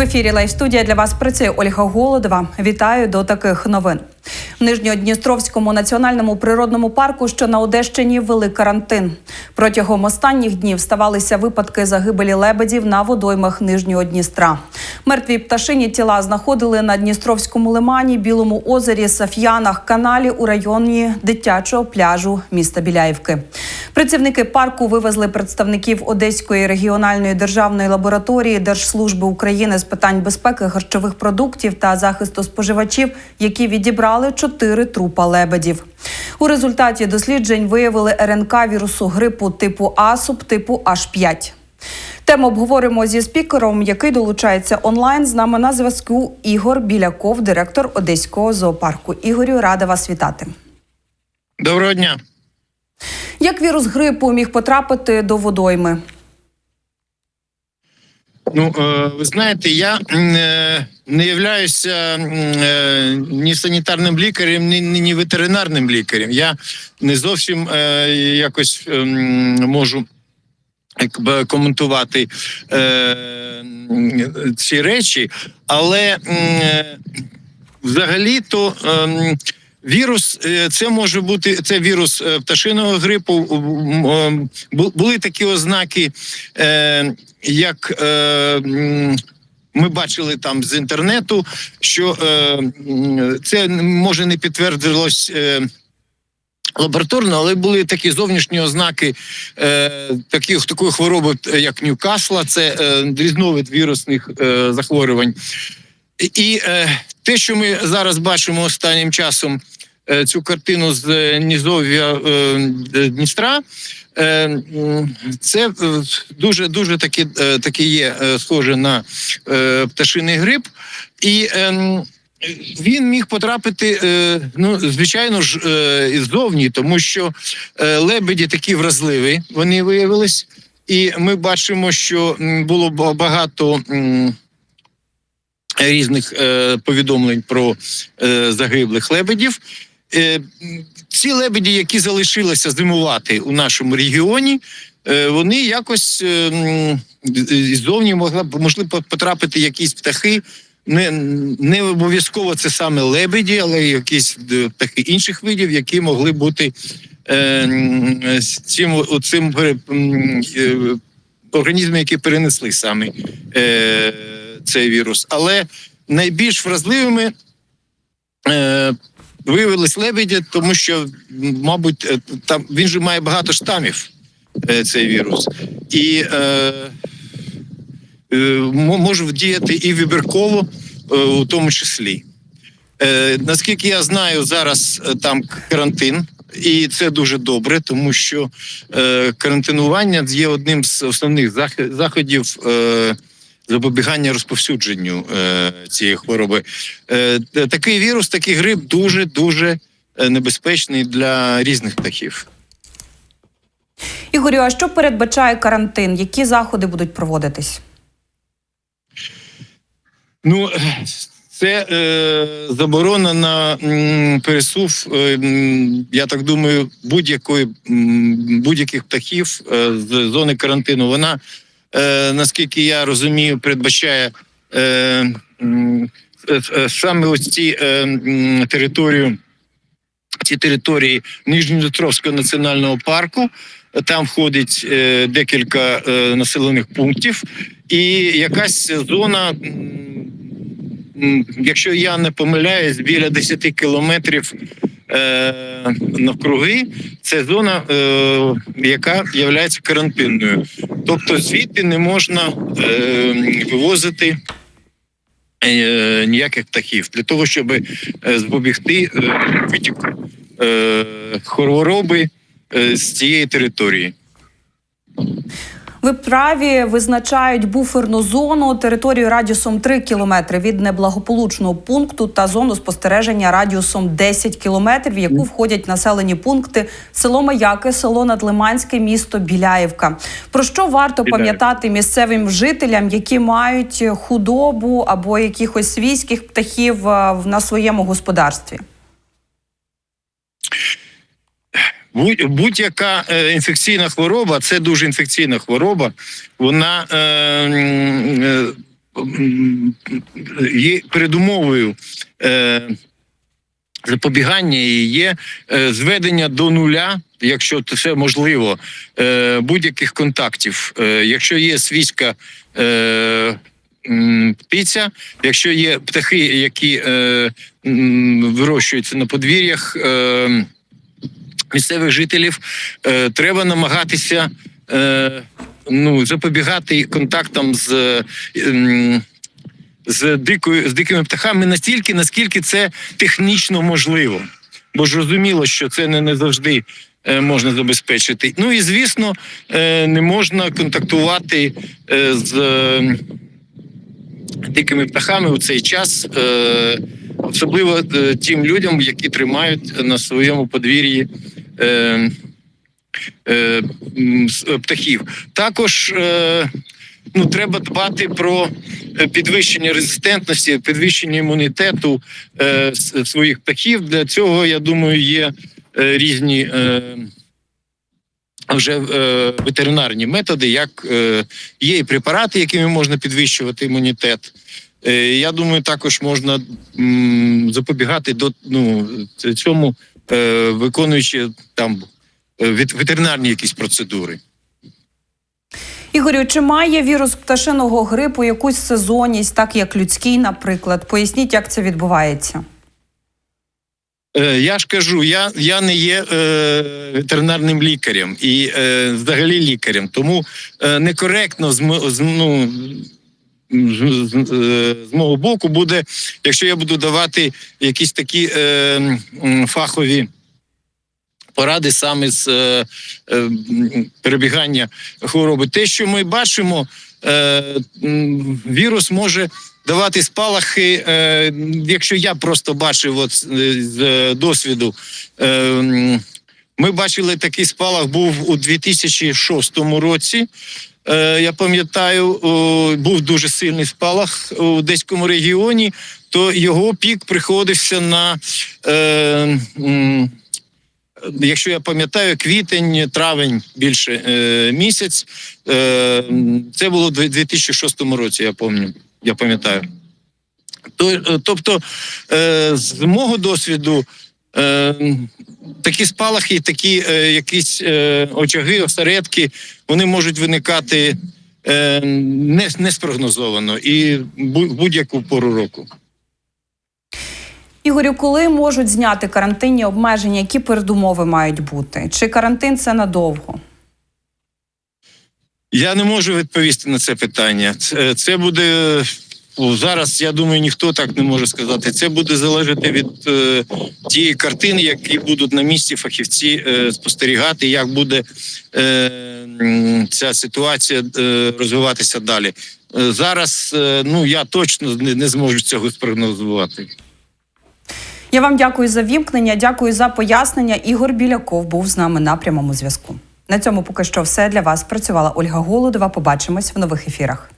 В ефірі Лайв студія для вас працює Ольга Голодова. Вітаю до таких новин. В Нижньодністровському національному природному парку, що на Одещині, ввели карантин. Протягом останніх днів ставалися випадки загибелі лебедів на водоймах Нижнього Дністра. Мертві пташині тіла знаходили на Дністровському лимані, Білому озері, Саф'янах, каналі у районі дитячого пляжу міста Біляївки. Працівники парку вивезли представників Одеської регіональної державної лабораторії Держслужби України з питань безпеки харчових продуктів та захисту споживачів, які відібрали чотири трупа лебедів. У результаті досліджень виявили РНК вірусу грипу типу А, субтипу H5. Тему обговоримо зі спікером, який долучається онлайн. З нами на зв'язку Ігор Біляков, директор Одеського зоопарку. Ігорю, рада вас вітати. Доброго дня. Як вірус грипу міг потрапити до водойми? Ну, е, ви знаєте, я е, не являюся е, ні санітарним лікарем, ні, ветеринарним лікарем. Я не зовсім якось ем, можу коментувати ці речі, але е, взагалі-то. ем, Вірус е, це може бути це вірус е, пташиного грипу. Бу- Були такі ознаки, е, як е, ми бачили там з інтернету, що е, це може не підтвердилось. е, Лабораторно, але були такі зовнішні ознаки е, таких, такої хвороби, е, як Ньюкасла, це е, різновид вірусних е, захворювань. І- е, те, що ми зараз бачимо останнім часом, е, цю картину з е, низов'я е, Дністра, е, це е, дуже дуже таки, е, таки є е, схоже на е, пташиний грип. І е, він міг потрапити, е, ну звичайно ж, е, ззовні, тому що е, лебеді такі вразливі, вони виявились. І ми бачимо, що було багато різних е, повідомлень про е, загиблих лебедів. Е, ці лебеді, які залишилися зимувати у нашому регіоні, е, вони якось е, ззовні могла б могли потрапити якісь птахи. Не, не обов'язково це саме лебеді, але якісь е, птахи інших видів, які могли бути е, цим цим організми, які перенесли саме е, цей вірус. Але найбільш вразливими е, виявились лебеді, тому що, мабуть, е, там він же має багато штамів, е, цей вірус, і е, е, може діяти і вибірково, е, у тому числі. Е, наскільки я знаю, зараз е, там карантин, і це дуже добре, тому що е, карантинування є одним з основних заходів е, запобігання розповсюдженню е, цієї хвороби. Е, такий вірус, такий грип дуже дуже е, небезпечний для різних птахів. Ігорю, а що передбачає карантин? Які заходи будуть проводитись? Ну, це е, заборона на м, пересув, е, м, я так думаю, будь-якої будь-яких птахів е, з зони карантину. Вона, е, наскільки я розумію, передбачає е, е, е, саме ось ці е, територію, ці території Нижньодністровського національного парку. Там входить е, декілька е, населених пунктів, і якась зона. якщо я не помиляюсь, біля 10 кілометрів е, навкруги це зона, е, яка є карантинною. Тобто звідти не можна е, вивозити е, ніяких птахів для того, щоб е, запобігти е, витіку е, хвороби е, з цієї території. Ви праві визначають буферну зону територію радіусом 3 кілометри від неблагополучного пункту та зону спостереження радіусом 10 кілометрів, в яку входять населені пункти село Маяки, село Надлиманське, місто Біляївка. Про що варто пам'ятати місцевим жителям, які мають худобу або якихось свійських птахів е, на своєму господарстві? Будь- Будь-яка е, інфекційна хвороба, це дуже інфекційна хвороба. Вона е, е, є передумовою запобігання і є зведення до нуля, якщо це можливо, будь-яких контактів. Якщо є свійська птиця, якщо є птахи, які вирощуються на подвір'ях місцевих жителів, е, треба намагатися. Е, Ну, запобігати контактам з, е, з дикою з дикими птахами настільки, наскільки це технічно можливо. Бо ж розуміло, що це не, не завжди можна забезпечити. Ну і звісно, не можна контактувати з е, дикими птахами у цей час, особливо тим людям, які тримають на своєму подвір'ї. Е, е, е, птахів. Також е, ну, треба дбати про е, підвищення резистентності, підвищення імунітету е, своїх птахів. Для цього, я думаю, є е, різні. Е, вже е, ветеринарні методи, як е, є і препарати, якими можна підвищувати імунітет. Е, я думаю, також можна м, запобігати до ну, цьому, виконуючи там е, ветеринарні якісь процедури. Ігорю, чи має вірус пташиного грипу якусь сезонність, так як людський, наприклад? Поясніть, як це відбувається. Е, Я ж кажу, я, я не є е, ветеринарним лікарем і е, взагалі лікарем, тому е, некоректно з, з, ну, з, мого боку буде, якщо я буду давати якісь такі е, фахові поради саме з е, е, перебігання хвороби. Те, що ми бачимо, е, вірус може давати спалахи. Е, якщо я просто бачив от, з- досвіду, е, ми бачили такий спалах був у 2006 році. Е, я пам'ятаю, був дуже сильний спалах у одеському регіоні, то його пік приходився на. Е, Якщо я пам'ятаю, квітень, травень більше е, місяць. Це було у 2006 році, я пам'ятаю. Я пам'ятаю. То, тобто, з мого досвіду, е, такі спалахи, такі е, якісь е, очаги, осередки, вони можуть виникати е, не, не спрогнозовано і в будь-яку пору року. Ігорю, коли можуть зняти карантинні обмеження, які передумови мають бути? Чи карантин це надовго? Я не можу відповісти на це питання. Це, це буде зараз. Я думаю, ніхто так не може сказати. Це буде залежати від е, тієї картини, які будуть на місці фахівці е, спостерігати, як буде е, ця ситуація е, розвиватися далі. Е, зараз е, ну я точно не, не зможу цього спрогнозувати. Я вам дякую за вімкнення, дякую за пояснення. Ігор Біляков був з нами на прямому зв'язку. На цьому поки що все для вас працювала Ольга Голодова. Побачимось в нових ефірах.